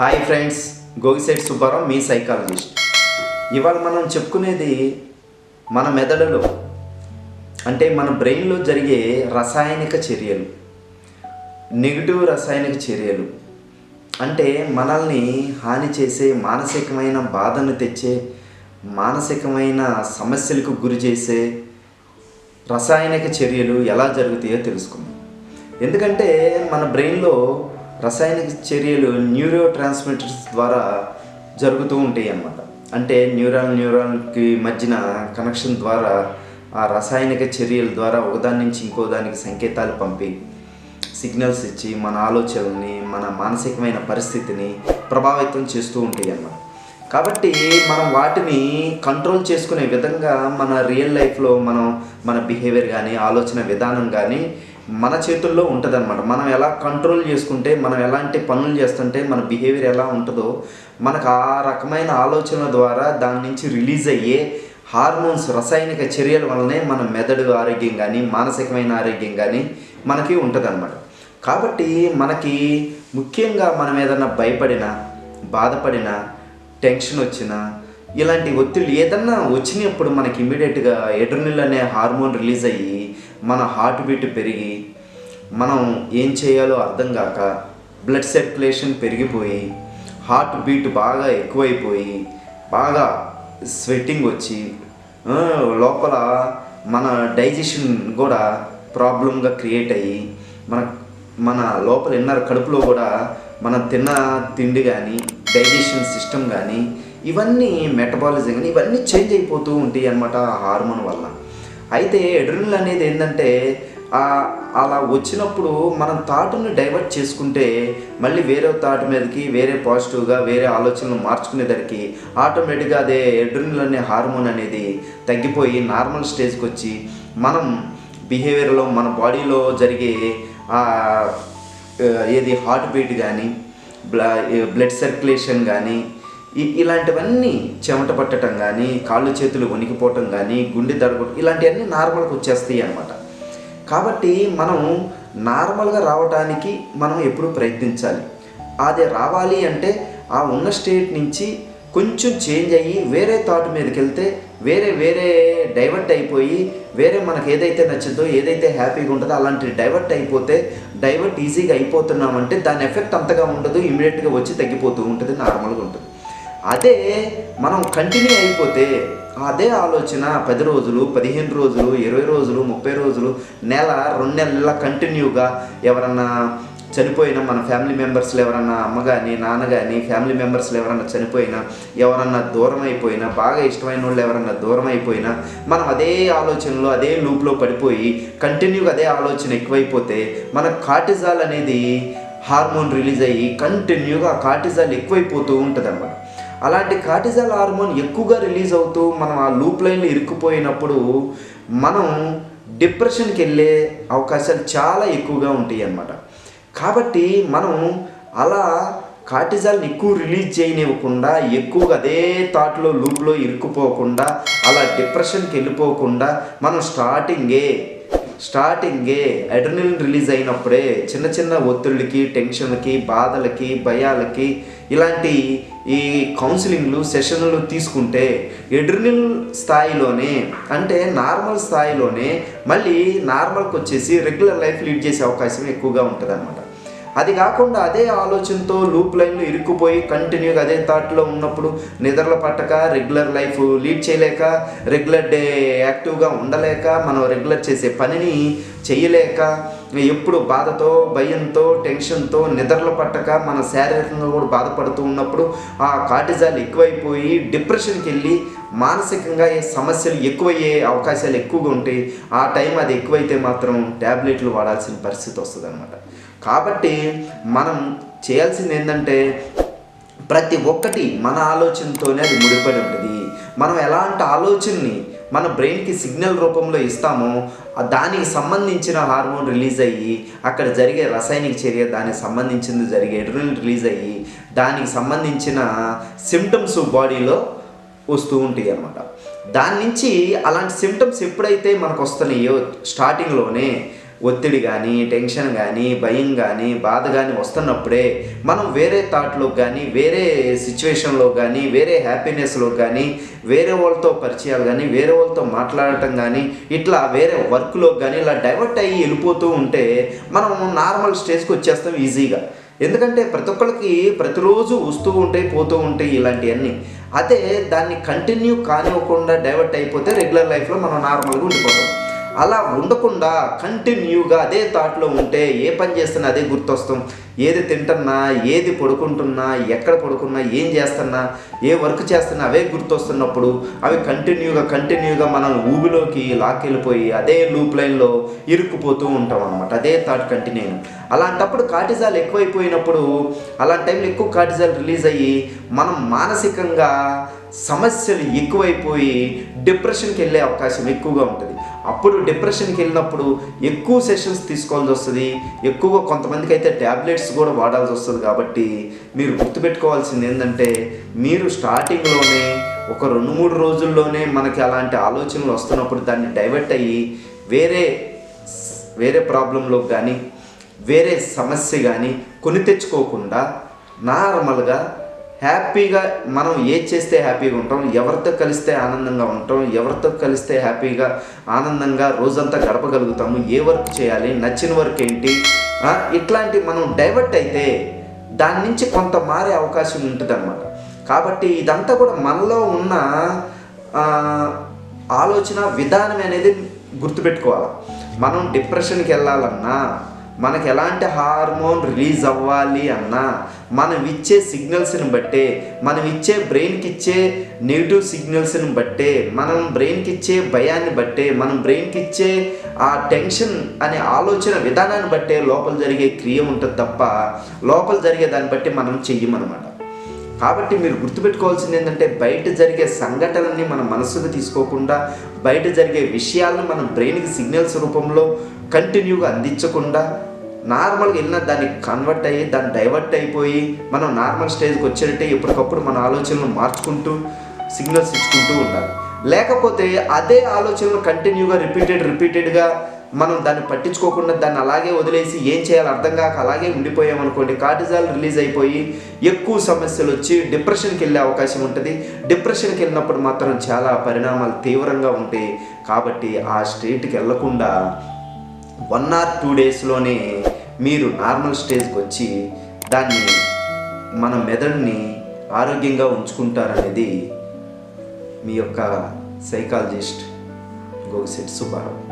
Hi friends గోగిసైడ్ సుబ్బారావు మీ psychologist. ఇవాళ మనం చెప్పుకునేది మన మెదడులో అంటే మన బ్రెయిన్లో జరిగే రసాయనిక చర్యలు. నెగిటివ్ రసాయనిక చర్యలు. అంటే మనల్ని హాని చేసే మానసికమైన బాధను తెచ్చే మానసికమైన సమస్యలకు గురి చేసే రసాయనిక చర్యలు ఎలా జరుగుతాయో తెలుసుకుందాం. ఎందుకంటే మన బ్రెయిన్లో రసాయనిక చర్యలు న్యూరో ట్రాన్స్మిటర్స్ ద్వారా జరుగుతూ ఉంటాయి అన్నమాట అంటే న్యూరాన్ న్యూరాన్కి మధ్యన కనెక్షన్ ద్వారా ఆ రసాయనిక చర్యల ద్వారా ఒకదాని నుంచి ఇంకో దానికి సంకేతాలు పంపి సిగ్నల్స్ ఇచ్చి మన ఆలోచనల్ని మన మానసికమైన పరిస్థితిని ప్రభావితం చేస్తూ ఉంటాయి అన్నమాట కాబట్టి మనం వాటిని కంట్రోల్ చేసుకునే విధంగా మన రియల్ లైఫ్లో మనం మన బిహేవియర్ కానీ ఆలోచన విధానం కానీ మన చేతుల్లో ఉంటుందన్నమాట. మనం ఎలా కంట్రోల్ చేసుకుంటే మనం ఎలాంటి పనులు చేస్తుంటే మన బిహేవియర్ ఎలా ఉంటుందో మనకు ఆ రకమైన ఆలోచన ద్వారా దాని నుంచి రిలీజ్ అయ్యే హార్మోన్స్ రసాయనిక చర్యల వల్లనే మన మెదడు ఆరోగ్యం కానీ మానసికమైన ఆరోగ్యం కానీ మనకి ఉంటుందన్నమాట. కాబట్టి మనకి ముఖ్యంగా మనం ఏదైనా భయపడినా బాధపడినా టెన్షన్ వచ్చినా ఇలాంటి ఒత్తిళ్ళు ఏదన్నా వచ్చినప్పుడు మనకి ఇమీడియట్గా ఎడ్రనిల్ అనే హార్మోన్ రిలీజ్ అయ్యి మన హార్ట్ బీట్ పెరిగి మనం ఏం చేయాలో అర్థం కాక బ్లడ్ సర్క్యులేషన్ పెరిగిపోయి హార్ట్ బీట్ బాగా ఎక్కువైపోయి బాగా స్వెట్టింగ్ వచ్చి లోపల మన డైజెషన్ కూడా ప్రాబ్లంగా క్రియేట్ అయ్యి మన మన లోపల ఇన్నర్ కడుపులో కూడా మనం తిన్న తిండి కానీ డైజెషన్ సిస్టమ్ కానీ ఇవన్నీ మెటబాలిజం కానీ ఇవన్నీ చేంజ్ అయిపోతూ ఉంటాయి అన్నమాట హార్మోన్ వల్ల. అయితే ఎడ్రినల్ అనేది ఏంటంటే అలా వచ్చినప్పుడు మనం థాట్ని డైవర్ట్ చేసుకుంటే మళ్ళీ వేరే థాట్ మీదకి వేరే పాజిటివ్గా వేరే ఆలోచనలు మార్చుకునేదానికి ఆటోమేటిక్గా అదే ఎడ్రినల్ అనే హార్మోన్ అనేది తగ్గిపోయి నార్మల్ స్టేజ్కి వచ్చి మనం బిహేవియర్లో మన బాడీలో జరిగే ఏది హార్ట్ బీట్ కానీ బ్ల బ్లడ్ సర్క్యులేషన్ కానీ ఇలాంటివన్నీ చెమట పట్టడం కానీ కాళ్ళు చేతులు వణికిపోవటం కానీ గుండె దడగొట్టం ఇలాంటివన్నీ నార్మల్గా వచ్చేస్తాయి అన్నమాట. కాబట్టి మనం నార్మల్గా రావడానికి మనం ఎప్పుడూ ప్రయత్నించాలి. అది రావాలి అంటే ఆ ఉన్న స్టేట్ నుంచి కొంచెం చేంజ్ అయ్యి వేరే థాట్ మీదకి వెళ్తే వేరే వేరే డైవర్ట్ అయిపోయి వేరే మనకు ఏదైతే నచ్చిందో ఏదైతే హ్యాపీగా ఉంటుందో అలాంటి డైవర్ట్ అయిపోతే డైవర్ట్ ఈజీగా అయిపోతున్నామంటే దాని ఎఫెక్ట్ అంతగా ఉండదు ఇమీడియట్గా వచ్చి తగ్గిపోతూ ఉంటుంది నార్మల్గా ఉంటుంది. అదే మనం కంటిన్యూ అయిపోతే అదే ఆలోచన పది రోజులు పదిహేను రోజులు ఇరవై రోజులు ముప్పై రోజులు నెల రెండు నెలల కంటిన్యూగా ఎవరన్నా చనిపోయిన మన ఫ్యామిలీ మెంబర్స్లో ఎవరన్నా అమ్మ కానీ నాన్న కానీ ఫ్యామిలీ మెంబర్స్లో ఎవరన్నా చనిపోయినా ఎవరన్నా దూరం అయిపోయినా బాగా ఇష్టమైన వాళ్ళు ఎవరన్నా దూరం అయిపోయినా మనం అదే ఆలోచనలో అదే లూప్లో పడిపోయి కంటిన్యూగా అదే ఆలోచన ఎక్కువైపోతే మన కార్టిజాల్ అనేది హార్మోన్ రిలీజ్ అయ్యి కంటిన్యూగా కార్టిజాల్ ఎక్కువైపోతూ ఉంటుంది అలాంటి కార్టిజాల్ హార్మోన్ ఎక్కువగా రిలీజ్ అవుతూ మనం ఆ లూప్ లైన్లో ఇరుక్కుపోయినప్పుడు మనం డిప్రెషన్కి వెళ్ళే అవకాశాలు చాలా ఎక్కువగా ఉంటాయి అన్నమాట. కాబట్టి మనం అలా కార్టిజాల్ని ఎక్కువ రిలీజ్ చేయనివ్వకుండా ఎక్కువగా అదే థాట్లో లూప్లో ఇరుక్కుపోకుండా అలా డిప్రెషన్కి వెళ్ళిపోకుండా మనం స్టార్టింగే స్టార్టింగే అడ్రినల్ రిలీజ్ అయినప్పుడే చిన్న చిన్న ఒత్తిళ్ళకి టెన్షన్లకి బాధలకి భయాలకి ఇలాంటి ఈ కౌన్సిలింగ్లు సెషన్లు తీసుకుంటే ఎడ్రినల్ స్థాయిలోనే అంటే నార్మల్ స్థాయిలోనే మళ్ళీ నార్మల్కి వచ్చేసి రెగ్యులర్ లైఫ్ లీడ్ చేసే అవకాశం ఎక్కువగా ఉంటుంది అది కాకుండా అదే ఆలోచనతో లూప్ లైన్లో ఇరుక్కుపోయి కంటిన్యూగా అదే థాట్లో ఉన్నప్పుడు నిద్రలు పట్టక రెగ్యులర్ లైఫ్ లీడ్ చేయలేక రెగ్యులర్ డే యాక్టివ్గా ఉండలేక మనం రెగ్యులర్ చేసే పనిని చేయలేక ఎప్పుడు బాధతో భయంతో టెన్షన్తో నిద్రలు పట్టక మన శారీరకంగా కూడా బాధపడుతూ ఉన్నప్పుడు ఆ కాటిజాలు ఎక్కువైపోయి డిప్రెషన్కి వెళ్ళి మానసికంగా ఏ సమస్యలు ఎక్కువయ్యే అవకాశాలు ఎక్కువగా ఉంటాయి ఆ టైం అది ఎక్కువైతే మాత్రం ట్యాబ్లెట్లు వాడాల్సిన పరిస్థితి వస్తుంది కాబట్టి మనం చేయాల్సింది ఏంటంటే ప్రతి ఒక్కటి మన ఆలోచనతోనే అది ముడిపడి ఉంటుంది. మనం ఎలాంటి ఆలోచనని మన బ్రెయిన్కి సిగ్నల్ రూపంలో ఇస్తామో దానికి సంబంధించిన హార్మోన్ రిలీజ్ అయ్యి అక్కడ జరిగే రసాయనిక చర్య దానికి సంబంధించింది జరిగే ఎడ్రిన్ రిలీజ్ అయ్యి దానికి సంబంధించిన సిమ్టమ్స్ బాడీలో వస్తూ ఉంటాయి అన్నమాట. దాని నుంచి అలాంటి సిమ్టమ్స్ ఎప్పుడైతే మనకు వస్తున్నాయో స్టార్టింగ్లోనే ఒత్తిడి కానీ టెన్షన్ కానీ భయం కానీ బాధ కానీ వస్తున్నప్పుడే మనం వేరే థాట్లో కానీ వేరే సిచ్యువేషన్లో కానీ వేరే హ్యాపీనెస్లో కానీ వేరే వాళ్ళతో పరిచయాలు కానీ వేరే వాళ్ళతో మాట్లాడటం కానీ ఇట్లా వేరే వర్క్లో కానీ ఇలా డైవర్ట్ అయ్యి వెళ్ళిపోతూ ఉంటే మనం నార్మల్ స్టేజ్కి వచ్చేస్తాం ఈజీగా ఎందుకంటే ప్రతి ఒక్కరికి ప్రతిరోజు వస్తూ ఉంటాయి పోతూ ఉంటాయి ఇలాంటివన్నీ. అదే దాన్ని కంటిన్యూ కానివ్వకుండా డైవర్ట్ అయిపోతే రెగ్యులర్ లైఫ్లో మనం నార్మల్గా ఉండిపోతాం. అలా ఉండకుండా కంటిన్యూగా అదే థాట్లో ఉంటే ఏ పని చేస్తున్నా అదే గుర్తొస్తాం. ఏది తింటున్నా ఏది పడుకుంటున్నా ఎక్కడ పడుకున్నా ఏం చేస్తున్నా ఏ వర్క్ చేస్తున్నా అవే గుర్తొస్తున్నప్పుడు అవి కంటిన్యూగా కంటిన్యూగా మనం ఊబిలోకి లాక్కెళ్ళిపోయి అదే లూప్ లైన్లో ఇరుక్కుపోతూ ఉంటాం అనమాట అదే థాట్ కంటిన్యూ అలాంటప్పుడు కార్టిజాల్ ఎక్కువైపోయినప్పుడు అలాంటి టైంలో ఎక్కువ కార్టిజాల్ రిలీజ్ అయ్యి మనం మానసికంగా సమస్యలు ఎక్కువైపోయి డిప్రెషన్కి వెళ్ళే అవకాశం ఎక్కువగా ఉంటుంది. అప్పుడు డిప్రెషన్కి వెళ్ళినప్పుడు ఎక్కువ సెషన్స్ తీసుకోవాల్సి వస్తుంది. ఎక్కువగా కొంతమందికి అయితే ట్యాబ్లెట్స్ కూడా వాడాల్సి వస్తుంది కాబట్టి మీరు గుర్తుపెట్టుకోవాల్సింది ఏంటంటే మీరు స్టార్టింగ్లోనే ఒక రెండు మూడు రోజుల్లోనే మనకి అలాంటి ఆలోచనలు వస్తున్నప్పుడు దాన్ని డైవర్ట్ అయ్యి వేరే వేరే ప్రాబ్లంలోకి కానీ వేరే సమస్య కానీ కొని తెచ్చుకోకుండా నార్మల్గా హ్యాపీగా మనం ఏది చేస్తే హ్యాపీగా ఉంటాం ఎవరితో కలిస్తే ఆనందంగా ఉంటాం ఎవరితో కలిస్తే హ్యాపీగా ఆనందంగా రోజంతా గడపగలుగుతాము ఏ వర్క్ చేయాలి నచ్చిన వర్క్ ఏంటి ఇట్లాంటి మనం డైవర్ట్ అయితే దాని నుంచి కొంత మారే అవకాశం ఉంటుంది అనమాట కాబట్టి ఇదంతా కూడా మనలో ఉన్న ఆలోచన విధానం అనేది గుర్తుపెట్టుకోవాలి. మనం డిప్రెషన్కి వెళ్ళాలన్నా మనకు ఎలాంటి హార్మోన్ రిలీజ్ అవ్వాలి అన్నా మనం ఇచ్చే సిగ్నల్స్ని బట్టే మనం ఇచ్చే బ్రెయిన్కి ఇచ్చే నెగిటివ్ సిగ్నల్స్ని బట్టే మనం బ్రెయిన్కి ఇచ్చే భయాన్ని బట్టే మనం బ్రెయిన్కి ఇచ్చే ఆ టెన్షన్ అనే ఆలోచన విధానాన్ని బట్టే లోపల జరిగే క్రియ ఉంటుంది తప్ప లోపల జరిగే దాన్ని బట్టి మనం చెయ్యమన్నమాట. కాబట్టి మీరు గుర్తుపెట్టుకోవాల్సింది ఏంటంటే బయట జరిగే సంఘటనల్ని మన మనసుకు తీసుకోకుండా బయట జరిగే విషయాలను మన బ్రెయిన్కి సిగ్నల్స్ రూపంలో కంటిన్యూగా అందించకుండా నార్మల్గా వెళ్ళిన దాన్ని కన్వర్ట్ అయ్యి దాన్ని డైవర్ట్ అయిపోయి మనం నార్మల్ స్టేజ్కి వచ్చేటట్టే ఎప్పటికప్పుడు మన ఆలోచనలు మార్చుకుంటూ సిగ్నల్స్ ఇచ్చుకుంటూ ఉండాలి. లేకపోతే అదే ఆలోచనలు కంటిన్యూగా రిపీటెడ్ రిపీటెడ్గా మనం దాన్ని పట్టించుకోకుండా దాన్ని అలాగే వదిలేసి ఏం చేయాలో అర్థం కాక అలాగే ఉండిపోయామనుకోండి కార్టిజాల్ రిలీజ్ అయిపోయి ఎక్కువ సమస్యలు వచ్చి డిప్రెషన్కి వెళ్ళే అవకాశం ఉంటుంది. డిప్రెషన్కి వెళ్ళినప్పుడు మాత్రం చాలా పరిణామాలు తీవ్రంగా ఉంటాయి. కాబట్టి ఆ స్టేట్కి వెళ్ళకుండా వన్ ఆర్ టూ డేస్లోనే మీరు నార్మల్ స్టేజ్కి వచ్చి దాన్ని మన మెదడుని ఆరోగ్యంగా ఉంచుకుంటారనేది మీ యొక్క సైకాలజిస్ట్ గోగిశెట్టి సుబ్బారావు